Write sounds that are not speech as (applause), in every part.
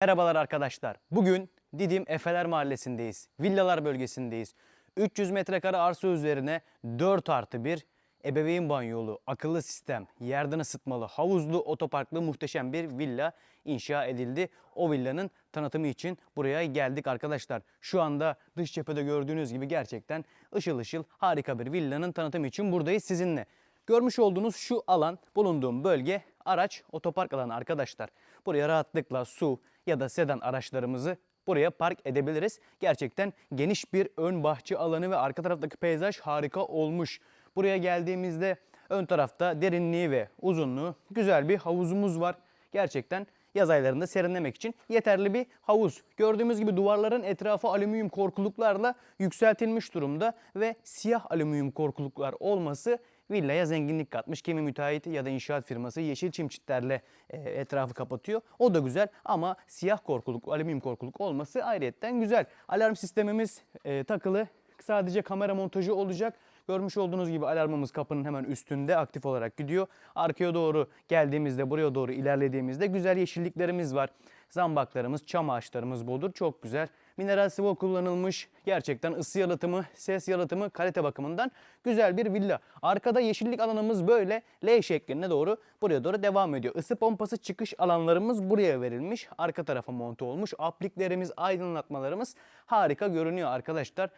Merhabalar arkadaşlar. Bugün Didim Efeler Mahallesi'ndeyiz. Villalar bölgesindeyiz. 300 metrekare arsa üzerine 4 artı 1 ebeveyn banyolu, akıllı sistem, yerden ısıtmalı, havuzlu, otoparklı muhteşem bir villa inşa edildi. O villanın tanıtımı için buraya geldik arkadaşlar. Şu anda dış cephede gördüğünüz gibi gerçekten ışıl ışıl harika bir villanın tanıtımı için buradayız sizinle. Görmüş olduğunuz şu alan, bulunduğum bölge araç otopark alanı arkadaşlar. Buraya rahatlıkla su ya da sedan araçlarımızı buraya park edebiliriz. Gerçekten geniş bir ön bahçe alanı ve arka taraftaki peyzaj harika olmuş. Buraya geldiğimizde ön tarafta derinliği ve uzunluğu güzel bir havuzumuz var. Gerçekten yaz aylarında serinlemek için yeterli bir havuz. Gördüğümüz gibi duvarların etrafı alüminyum korkuluklarla yükseltilmiş durumda ve siyah alüminyum korkuluklar olması villaya zenginlik katmış. Kimi müteahhit ya da inşaat firması yeşil çim çitlerle e, etrafı kapatıyor. O da güzel ama siyah korkuluk, alüminyum korkuluk olması ayrıyetten güzel. Alarm sistemimiz e, takılı. Sadece kamera montajı olacak. Görmüş olduğunuz gibi alarmımız kapının hemen üstünde aktif olarak gidiyor. Arkaya doğru geldiğimizde, buraya doğru ilerlediğimizde güzel yeşilliklerimiz var. Zambaklarımız, çam ağaçlarımız bodur. Çok güzel. Mineral sıvı kullanılmış. Gerçekten ısı yalıtımı, ses yalıtımı, kalite bakımından güzel bir villa. Arkada yeşillik alanımız böyle L şeklinde doğru buraya doğru devam ediyor. Isı pompası çıkış alanlarımız buraya verilmiş. Arka tarafa monte olmuş. Apliklerimiz, aydınlatmalarımız harika görünüyor arkadaşlar.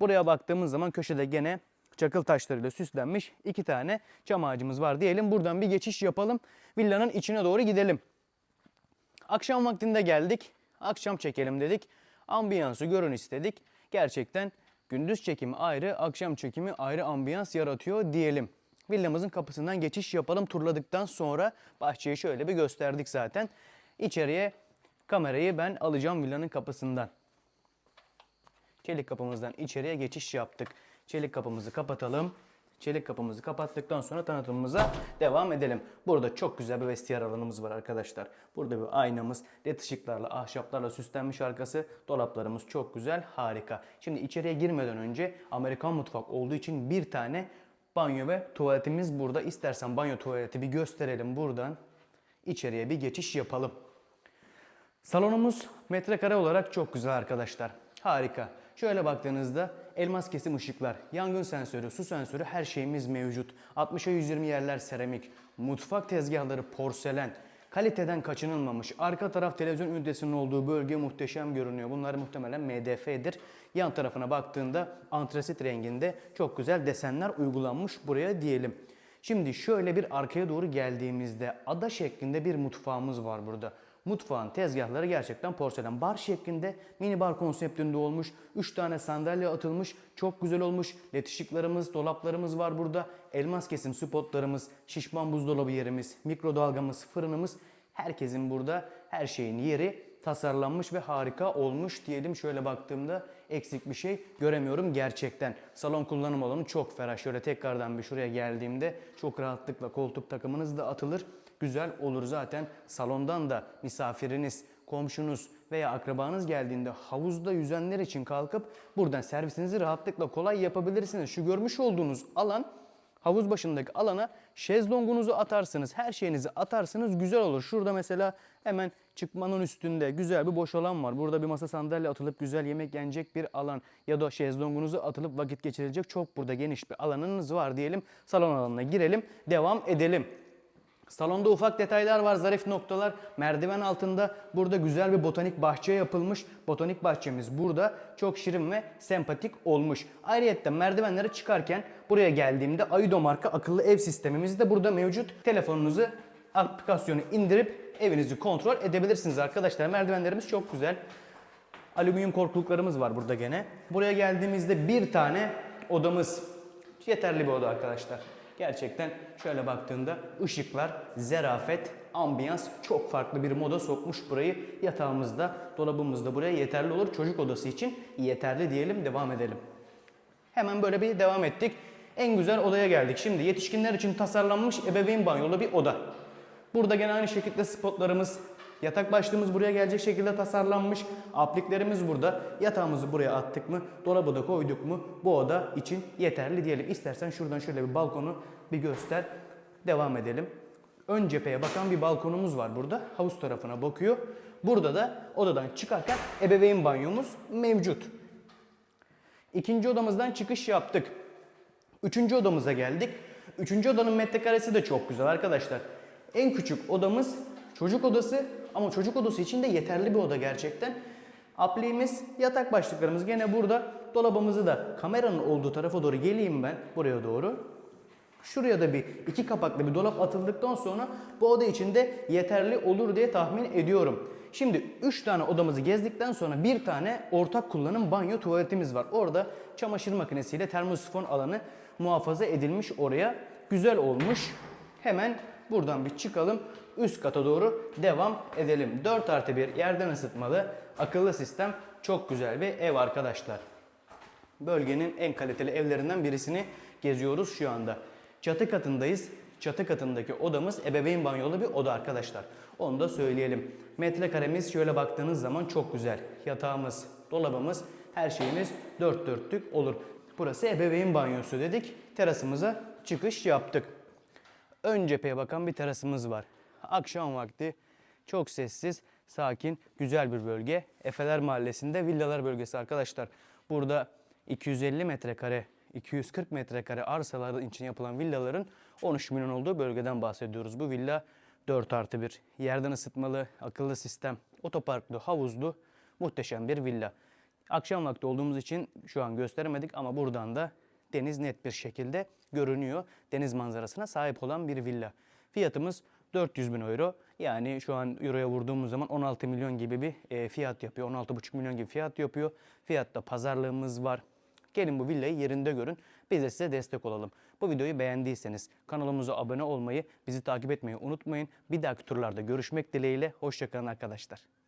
Buraya baktığımız zaman köşede gene çakıl taşlarıyla süslenmiş iki tane çam ağacımız var diyelim. Buradan bir geçiş yapalım. Villanın içine doğru gidelim. Akşam vaktinde geldik. Akşam çekelim dedik. Ambiyansı görün istedik. Gerçekten gündüz çekimi ayrı, akşam çekimi ayrı ambiyans yaratıyor diyelim. Villamızın kapısından geçiş yapalım. Turladıktan sonra bahçeyi şöyle bir gösterdik zaten. İçeriye kamerayı ben alacağım villanın kapısından. Çelik kapımızdan içeriye geçiş yaptık. Çelik kapımızı kapatalım. Çelik kapımızı kapattıktan sonra tanıtımımıza devam edelim. Burada çok güzel bir vestiyer alanımız var arkadaşlar. Burada bir aynamız, led ışıklarla, ahşaplarla süslenmiş arkası. Dolaplarımız çok güzel, harika. Şimdi içeriye girmeden önce Amerikan mutfak olduğu için bir tane banyo ve tuvaletimiz burada. İstersen banyo tuvaleti bir gösterelim buradan. İçeriye bir geçiş yapalım. Salonumuz metrekare olarak çok güzel arkadaşlar. Harika. Şöyle baktığınızda elmas kesim ışıklar, yangın sensörü, su sensörü her şeyimiz mevcut. 60'a 120 yerler seramik, mutfak tezgahları porselen, kaliteden kaçınılmamış. Arka taraf televizyon ünitesinin olduğu bölge muhteşem görünüyor. Bunlar muhtemelen MDF'dir. Yan tarafına baktığında antrasit renginde çok güzel desenler uygulanmış buraya diyelim. Şimdi şöyle bir arkaya doğru geldiğimizde ada şeklinde bir mutfağımız var burada. Mutfağın tezgahları gerçekten porselen bar şeklinde mini bar konseptinde olmuş. 3 tane sandalye atılmış. Çok güzel olmuş. Led ışıklarımız, dolaplarımız var burada. Elmas kesim spotlarımız, şişman buzdolabı yerimiz, mikrodalgamız, fırınımız. Herkesin burada her şeyin yeri tasarlanmış ve harika olmuş diyelim. Şöyle baktığımda eksik bir şey göremiyorum gerçekten. Salon kullanım alanı çok ferah. Şöyle tekrardan bir şuraya geldiğimde çok rahatlıkla koltuk takımınız da atılır. Güzel olur zaten. Salondan da misafiriniz, komşunuz veya akrabanız geldiğinde havuzda yüzenler için kalkıp buradan servisinizi rahatlıkla kolay yapabilirsiniz. Şu görmüş olduğunuz alan havuz başındaki alana şezlongunuzu atarsınız, her şeyinizi atarsınız güzel olur. Şurada mesela hemen çıkmanın üstünde güzel bir boş alan var. Burada bir masa sandalye atılıp güzel yemek yenecek bir alan ya da şezlongunuzu atılıp vakit geçirilecek çok burada geniş bir alanınız var diyelim. Salon alanına girelim, devam edelim. Salonda ufak detaylar var, zarif noktalar. Merdiven altında burada güzel bir botanik bahçe yapılmış. Botanik bahçemiz burada çok şirin ve sempatik olmuş. Ayrıca merdivenlere çıkarken buraya geldiğimde Aido marka akıllı ev sistemimiz de burada mevcut. Telefonunuzu aplikasyonu indirip evinizi kontrol edebilirsiniz arkadaşlar. Merdivenlerimiz çok güzel. Alüminyum korkuluklarımız var burada gene. Buraya geldiğimizde bir tane odamız. Yeterli bir oda arkadaşlar. Gerçekten şöyle baktığında ışıklar, zerafet, ambiyans çok farklı bir moda sokmuş burayı. Yatağımızda, dolabımızda buraya yeterli olur. Çocuk odası için yeterli diyelim, devam edelim. Hemen böyle bir devam ettik. En güzel odaya geldik. Şimdi yetişkinler için tasarlanmış ebeveyn banyolu bir oda. Burada gene aynı şekilde spotlarımız, yatak başlığımız buraya gelecek şekilde tasarlanmış. Apliklerimiz burada. Yatağımızı buraya attık mı, dolabı da koyduk mu bu oda için yeterli diyelim. İstersen şuradan şöyle bir balkonu bir göster. Devam edelim. Ön cepheye bakan bir balkonumuz var burada. Havuz tarafına bakıyor. Burada da odadan çıkarken ebeveyn banyomuz mevcut. İkinci odamızdan çıkış yaptık. Üçüncü odamıza geldik. Üçüncü odanın metrekaresi de çok güzel arkadaşlar. En küçük odamız çocuk odası ama çocuk odası için de yeterli bir oda gerçekten. Apliğimiz, yatak başlıklarımız gene burada. Dolabımızı da kameranın olduğu tarafa doğru geleyim ben buraya doğru. Şuraya da bir iki kapaklı bir dolap atıldıktan sonra bu oda içinde yeterli olur diye tahmin ediyorum. Şimdi 3 tane odamızı gezdikten sonra bir tane ortak kullanım banyo tuvaletimiz var. Orada çamaşır makinesiyle termosifon alanı muhafaza edilmiş oraya. Güzel olmuş. Hemen buradan bir çıkalım. Üst kata doğru devam edelim. 4 artı 1 yerden ısıtmalı akıllı sistem. Çok güzel bir ev arkadaşlar. Bölgenin en kaliteli evlerinden birisini geziyoruz şu anda. Çatı katındayız. Çatı katındaki odamız ebeveyn banyolu bir oda arkadaşlar. Onu da söyleyelim. Metrekaremiz şöyle baktığınız zaman çok güzel. Yatağımız, dolabımız, her şeyimiz dört dörtlük olur. Burası ebeveyn banyosu dedik. Terasımıza çıkış yaptık. Ön cepheye bakan bir terasımız var. (laughs) Akşam vakti çok sessiz, sakin, güzel bir bölge. Efeler Mahallesi'nde villalar bölgesi arkadaşlar. Burada 250 metrekare, 240 metrekare arsalar için yapılan villaların 13 milyon olduğu bölgeden bahsediyoruz. Bu villa 4 artı 1. Yerden ısıtmalı, akıllı sistem, otoparklı, havuzlu, muhteşem bir villa. Akşam vakti olduğumuz için şu an gösteremedik ama buradan da deniz net bir şekilde görünüyor. Deniz manzarasına sahip olan bir villa. Fiyatımız 400 bin euro. Yani şu an euroya vurduğumuz zaman 16 milyon gibi bir e, fiyat yapıyor. 16,5 milyon gibi fiyat yapıyor. Fiyatta pazarlığımız var. Gelin bu villayı yerinde görün. Biz de size destek olalım. Bu videoyu beğendiyseniz kanalımıza abone olmayı, bizi takip etmeyi unutmayın. Bir dahaki turlarda görüşmek dileğiyle. Hoşçakalın arkadaşlar.